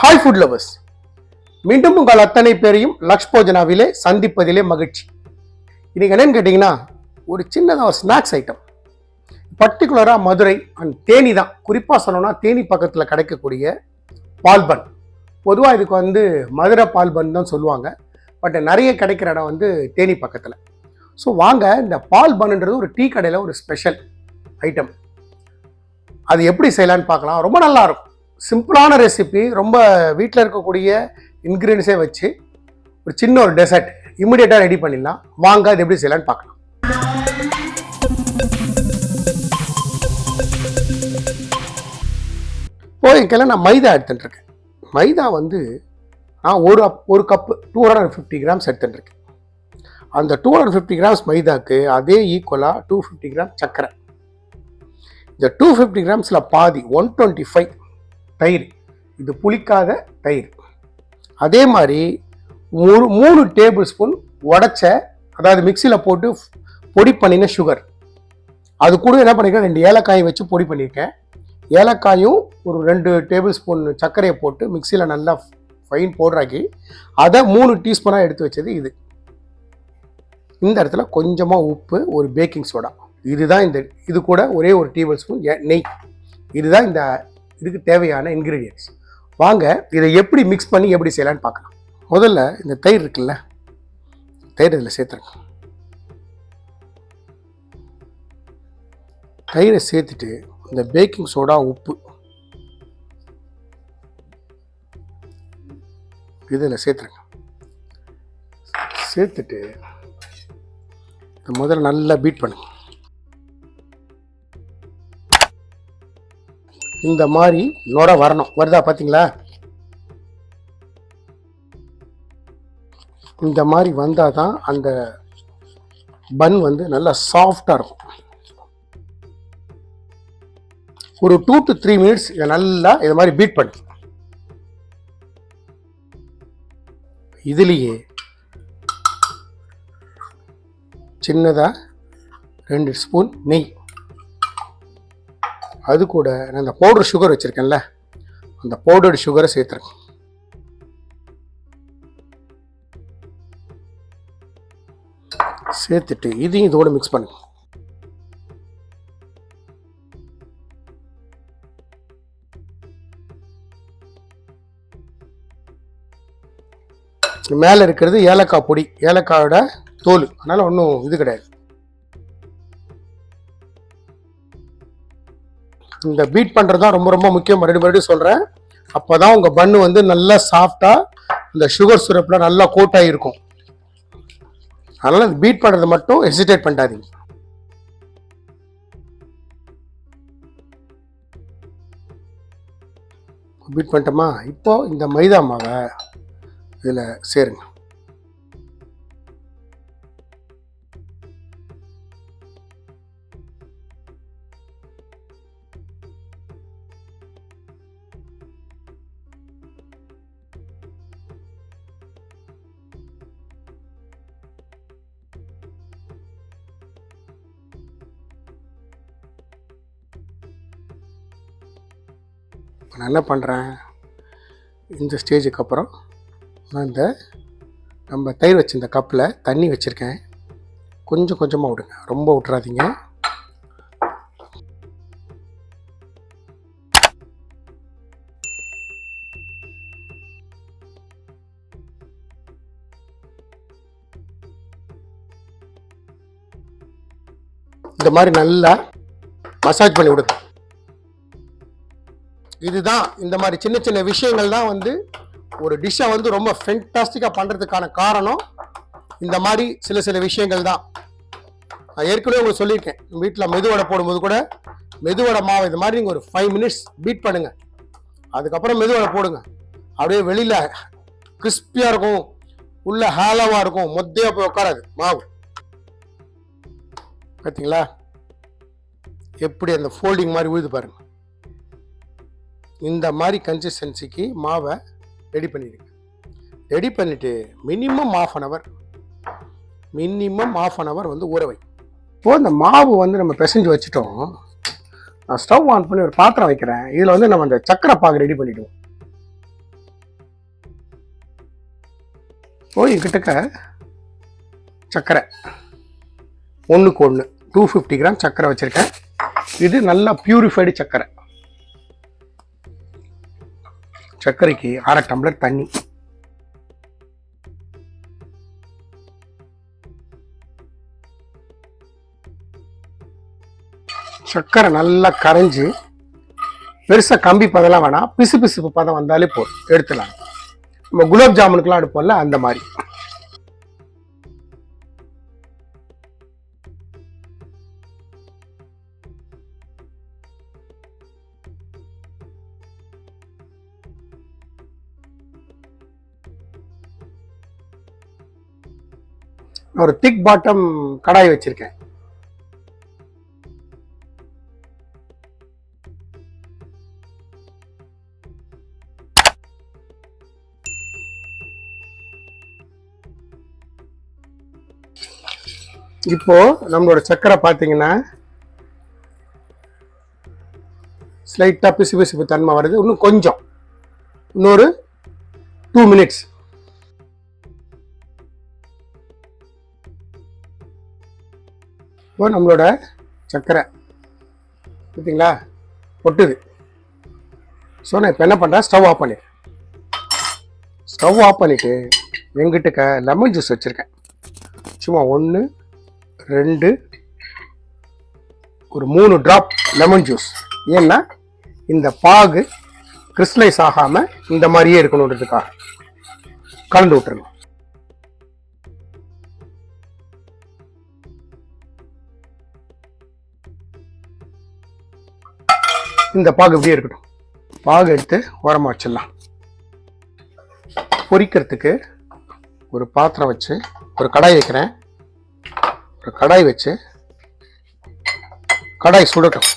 Hi food lovers மீண்டும் உங்கள் அத்தனை பேரையும் லக்ஷ் போஜனாவிலே சந்திப்பதிலே மகிழ்ச்சி. இன்னைக்கு என்னன்னு கேட்டிங்கன்னா ஒரு சின்னதாக ஒரு ஸ்நாக்ஸ் ஐட்டம் பர்டிகுலராக மதுரை அண்ட் தேனி தான். குறிப்பாக சொல்லணும்னா தேனி பக்கத்தில் கிடைக்கக்கூடிய பால்பன் பொதுவாக இதுக்கு வந்து மதுரை பால்பன் தான் சொல்லுவாங்க. பட் நிறைய கிடைக்கிற இடம் வந்து தேனி பக்கத்தில். ஸோ வாங்க இந்த பால்பன்ன்றது ஒரு டீ கடையில் ஒரு ஸ்பெஷல் ஐட்டம் அது எப்படி செய்யலான்னு பார்க்கலாம். ரொம்ப நல்லாயிருக்கும் சிம்பிளான ரெசிபி ரொம்ப வீட்டில் இருக்கக்கூடிய இன்க்ரீடியன்ஸே வச்சு ஒரு சின்ன ஒரு டெசர்ட் இமிடியேட்டாக ரெடி பண்ணிடலாம். வாங்க அது எப்படி செய்யலான்னு பார்க்கலாம். போயிருக்கல நான் மைதா எடுத்துட்டுருக்கேன். மைதா வந்து நான் ஒரு அப் ஒரு cup two hundred fifty grams எடுத்துட்டுருக்கேன். அந்த டூ ஹண்ட்ரட் ஃபிஃப்டி கிராம்ஸ் மைதாக்கு அதே ஈக்குவலாக டூ ஃபிஃப்டி கிராம் சர்க்கரை. இந்த டூ ஃபிஃப்டி கிராம்ஸில் பாதி ஒன் டுவெண்ட்டி ஃபைவ் தயிர். இது புளிக்காத தயிர். அதே மாதிரி மூணு மூணு டேபிள் ஸ்பூன் உடச்ச அதாவது மிக்சியில் போட்டு பொடி பண்ணின சுகர் அது கூட என்ன பண்ணிருக்கேன் ரெண்டு ஏலக்காயை வச்சு பொடி பண்ணியிருக்கேன் ஏலக்காயும் ஒரு ரெண்டு டேபிள் ஸ்பூன் சர்க்கரையை போட்டு மிக்சியில் நல்லா ஃபைன் பவுடராக்கி அதை மூணு டீஸ்பூனாக எடுத்து வச்சது இது. இந்த இடத்துல கொஞ்சமாக உப்பு ஒரு பேக்கிங் சோடா. இதுதான் இந்த இது கூட ஒரே ஒரு டேபிள் ஸ்பூன் நெய். இதுதான் இந்த இதுக்கு தேவையான இன்க்ரீடியன்ஸ் வாங்க இதை எப்படி மிக்ஸ் பண்ணி எப்படி செய்யலான்னு பார்க்கலாம். முதல்ல இந்த தயிர் இருக்குல்ல தயிர் இதில் சேர்த்துருங்க. தயிரை சேர்த்துட்டு இந்த பேக்கிங் சோடா உப்பு இதில் சேர்த்துருங்க. சேர்த்துட்டு இதை முதல்ல நல்லா பீட் பண்ணுங்க. இந்த மாதிரி நுர வரணும். வருதா பார்த்தீங்களா இந்த மாதிரி வந்தால் தான் அந்த பன் வந்து நல்லா சாஃப்டாக இருக்கும். ஒரு டூ டு த்ரீ மினிட்ஸ் இதை நல்லா இதை மாதிரி பீட் பண்ணு. இதுலேயே சின்னதாக ரெண்டு ஸ்பூன் நெய். அது கூட நான் அந்த பவுடர் சுகர் வச்சுருக்கேன்ல அந்த பவுடர்டு சுகரை சேர்த்துருக்கேன். சேர்த்துட்டு இதையும் இதோட மிக்ஸ் பண்ணுங்க மேலே இருக்கிறது ஏலக்காய் பொடி ஏலக்காயோட தோல். அதனால் ஒன்றும் இது கிடையாது. இந்த பீட் பண்ணுறது தான் ரொம்ப ரொம்ப முக்கியம். மறுபடியும் மறுபடியும் சொல்கிறேன் அப்போ தான் உங்கள் பண்ணு வந்து நல்லா சாஃப்டாக இந்த சுகர் சிரப்பில் நல்லா கோட்டாக இருக்கும் அதனால் இந்த பீட் பண்ணுறது மட்டும் ஹெசிடேட் பண்ணாதீங்க பீட் பண்ணிட்டோமா? இப்போ இந்த மைதா மாவை இதில் சேருங்க. இப்போ நான் என்ன பண்ணுறேன் இந்த ஸ்டேஜுக்கு அப்புறம் நான் இந்த நம்ம தயிர் வச்சிருந்த கப்பில் தண்ணி வச்சுருக்கேன். கொஞ்சம் கொஞ்சமாக விடுங்க. ரொம்ப விட்றாதீங்க இந்த மாதிரி நல்லா மசாஜ் பண்ணி விடுங்க. இதுதான் இந்த மாதிரி சின்ன சின்ன விஷயங்கள் தான் வந்து ஒரு டிஷ்ஷை வந்து ரொம்ப ஃபென்டாஸ்டிக்காக பண்ணுறதுக்கான காரணம். இந்த மாதிரி சில சில விஷயங்கள் தான். நான் ஏற்கனவே உங்களுக்கு சொல்லியிருக்கேன். வீட்டில் மெதுவடை போடும்போது கூட மெதுவடை மாவு இது மாதிரி நீங்கள் ஒரு ஃபைவ் மினிட்ஸ் பீட் பண்ணுங்கள் அதுக்கப்புறம் மெதுவடை போடுங்க. அப்படியே வெளியில் கிறிஸ்பியாக இருக்கும். உள்ள ஹேலவாக இருக்கும். மொத்தையாக போய் உட்காராது. மாவு. பார்த்தீங்களா எப்படி அந்த ஃபோல்டிங் மாதிரி உழுது பாருங்கள் இந்த மாதிரி கன்சிஸ்டன்சிக்கு மாவை ரெடி பண்ணிடுங்க ரெடி பண்ணிவிட்டு minimum half an hour minimum half an hour வந்து ஊற வை. இப்போ இந்த மாவு வந்து நம்ம பிசைஞ்சு வச்சுட்டோம். நான் ஸ்டவ் ஆன் பண்ணி ஒரு பாத்திரம் வைக்கிறேன். இதில் வந்து நம்ம அந்த சக்கரை பாகு ரெடி பண்ணிவிடுவோம் ஓ எங்கிட்டக்க சர்க்கரை ஒன்றுக்கு ஒன்று டூ ஃபிஃப்டி கிராம் சர்க்கரை வச்சுருக்கேன். இது நல்லா பியூரிஃபைடு சர்க்கரை சர்க்கரைக்கு அரை டம்ளர் தண்ணி. சர்க்கரை நல்லா கரைஞ்சி பெருசாக கம்பி பதம்லாம் வேணாம் பிசு பிசுப்பு பதம் வந்தாலே போதும் எடுத்துடலாம். நம்ம குலாப் ஜாமுனுக்குலாம் எடுப்போம்ல அந்த மாதிரி. ஒரு திக் பாட்டம் கடாய் வச்சிருக்கேன். இப்போ நம்மளோட சக்கரை பார்த்தீங்கன்னா ஸ்லைட்டாக பிசு பிசுப்பு தன்மை வருது. இன்னும் கொஞ்சம். இன்னொரு டூ மினிட்ஸ் இப்போ நம்மளோட சர்க்கரை பார்த்தீங்களா ஒட்டுது ஸோ நான் இப்போ என்ன பண்ணுறேன் ஸ்டவ் ஆஃப் பண்ணிடுறேன். ஸ்டவ் ஆஃப் பண்ணிவிட்டு எங்கிட்ட லெமன் ஜூஸ் வச்சுருக்கேன். சும்மா ஒன்று ரெண்டு ஒரு மூணு ட்ராப் லெமன் ஜூஸ். ஏன்னா இந்த பாகு கிறிஸ்டலைஸ் ஆகாமல் இந்த மாதிரியே இருக்கணுன்றதுக்காக. கலந்து விட்டுருங்க இந்த பாகு இப்படியே இருக்கட்டும். பாகு எடுத்து உரமாக வச்சிடலாம். பொரிக்கிறதுக்கு ஒரு பாத்திரம் வச்சு ஒரு கடாய் வைக்கிறேன். ஒரு கடாய் வச்சு கடாய் சுடட்டும்.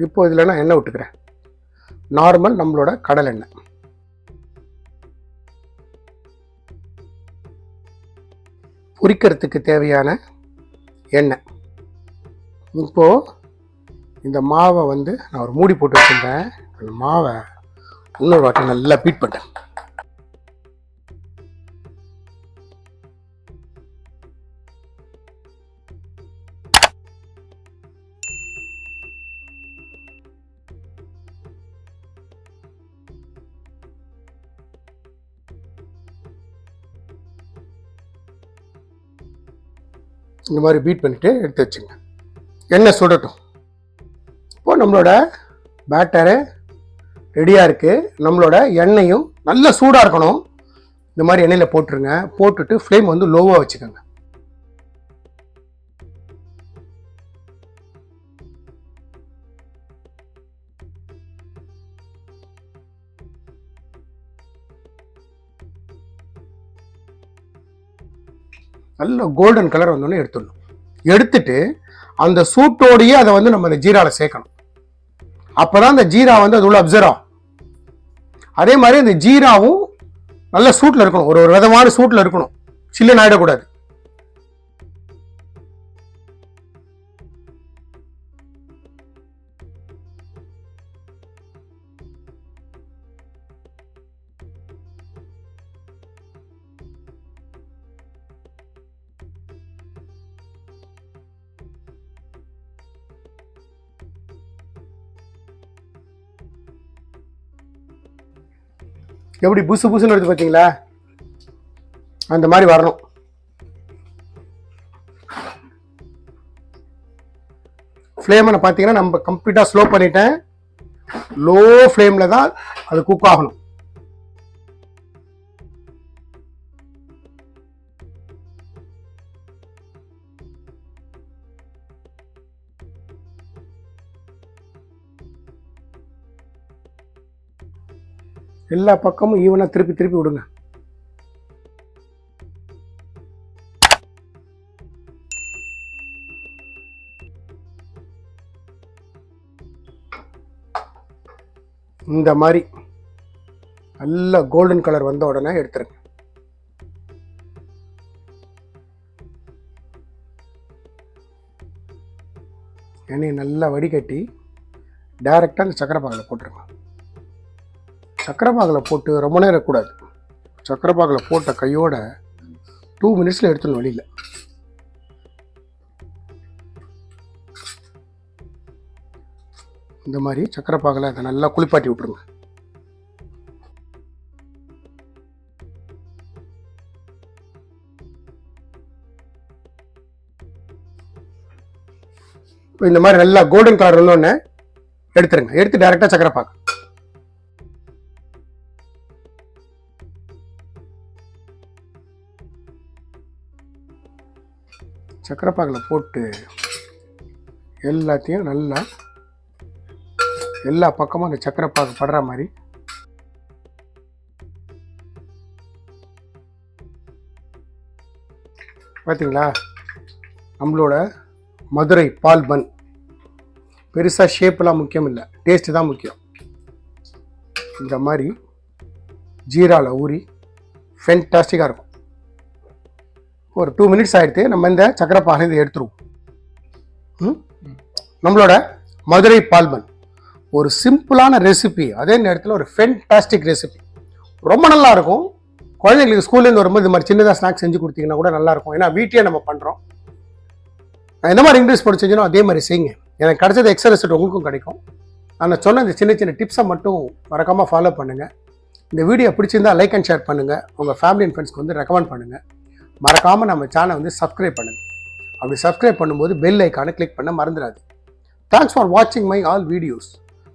இப்போ இதில் நான் எண்ணெய் விட்டுக்கிறேன். நார்மல் நம்மளோட கடல் எண்ணெய். பொரிக்கிறதுக்கு தேவையான எண்ணெய். இப்போது இந்த மாவை வந்து நான் ஒரு மூடி போட்டு வச்சுருந்தேன். அந்த மாவை இன்னொரு வாட்டி நல்லா பீட் பண்ணேன் இந்த மாதிரி பீட் பண்ணிட்டு எடுத்து வச்சுங்க. எண்ணெய் சுடட்டும் நம்மளோட பேட்டரு ரெடியாக இருக்குது நம்மளோட எண்ணெயும் நல்ல சூடாக இருக்கணும். இந்த மாதிரி எண்ணெயில் போட்டுருங்க. போட்டுட்டு ஃப்ளேம் வந்து லோவாக வச்சுக்கோங்க. நல்ல கோல்டன் கலர் வந்தோடனே எடுத்துடணும். எடுத்துட்டு அந்த சூட்டோடையே அதை வந்து நம்ம அந்த ஜீராவில் சேர்க்கணும். அப்போதான் அந்த ஜீரா வந்து அது உள்ள அப்சர்வ் ஆகும். அதே மாதிரி அந்த ஜீராவும் நல்ல சூட்டில் இருக்கணும். ஒரு ஒரு விதமான சூட்டில் இருக்கணும். சில்லுன்னு ஆயிடக்கூடாது. எப்படி புசு புசுன்னு வருது பார்த்தீங்களா அந்த மாதிரி வரணும். ஃப்ளேமை பார்த்தீங்கன்னா நம்ம கம்ப்ளீட்டாக ஸ்லோ பண்ணிட்டேன். லோ ஃப்ளேமில் தான் அது குக் ஆகணும். எல்லா பக்கமும் ஈவனாக திருப்பி திருப்பி விடுங்க. இந்த மாதிரி நல்ல கோல்டன் கலர் வந்த உடனே எடுத்துருங்க. எண்ணெயை நல்லா வடிகட்டி டைரெக்டாக அந்த சக்கரை பாகில் போட்டுருங்க. சக்கரை பாகில் போட்டு ரொம்ப நேரம் கூடாது சக்கரை பாகில் போட்ட கையோட டூ மினிட்ஸில் எடுத்துடணும் வெளியில். இந்த மாதிரி சக்கரை பாகில் அதை நல்லா குளிப்பாட்டி விட்ருங்க இப்போ இந்த மாதிரி நல்லா கோல்டன் கலர் வந்தோடனே எடுத்துருங்க. எடுத்து டேரெக்டாக சக்கரை பாகு சர்க்கரை பாகில் போட்டு எல்லாத்தையும் நல்லா எல்லா பக்கமும் அந்த சர்க்கரை பாகு படுற மாதிரி. பார்த்தீங்களா நம்மளோட மதுரை பால் பன். பெருசாக ஷேப்பெலாம் முக்கியம் இல்லை டேஸ்ட்டு தான் முக்கியம். இந்த மாதிரி ஜீராவில் ஊறி ஃபென்டாஸ்டிக்காக இருக்கும். ஒரு டூ மினிட்ஸ் ஆகிடுத்து நம்ம இந்த சக்கரை பாலை இதை எடுத்துருவோம். ம்? நம்மளோட மதுரை பால்பன் ஒரு சிம்பிளான ரெசிபி அதே நேரத்தில் ஒரு ஃபென்டாஸ்டிக் ரெசிபி ரொம்ப நல்லா இருக்கும். குழந்தைங்களுக்கு ஸ்கூல்லேருந்து வரும்போது இது மாதிரி சின்னதாக ஸ்நாக்ஸ் செஞ்சு கொடுத்தீங்கன்னா கூட நல்லா இருக்கும். ஏன்னா வீட்டையே நம்ம பண்ணுறோம் நான் எந்த மாதிரி இங்கிலீஷ் போட்டு அதே மாதிரி செய்யுங்க. எனக்கு கிடைச்சது எக்ஸ்ட்ரா ரெசிப்ட் உங்களுக்கும் கிடைக்கும். நான் சொன்ன இந்த சின்ன சின்ன டிப்ஸை மட்டும் மறக்காமல் ஃபாலோ பண்ணுங்கள் இந்த வீடியோ பிடிச்சிருந்தா லைக் அண்ட் ஷேர் பண்ணுங்கள் உங்கள் ஃபேமிலி அண்ட் ஃப்ரெண்ட்ஸ்க்கு வந்து ரெக்கமெண்ட் பண்ணுங்கள் மறக்காமல் நம்ம சேனலை வந்து சப்ஸ்கிரைப் பண்ணுங்கள் அப்படி சப்ஸ்கிரைப் பண்ணும்போது பெல் ஐக்கானை கிளிக் பண்ண மறந்துடாது தேங்க்ஸ் ஃபார் வாட்சிங் my all videos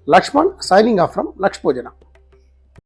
Lakshman signing off from லக்ஷ்போஜனா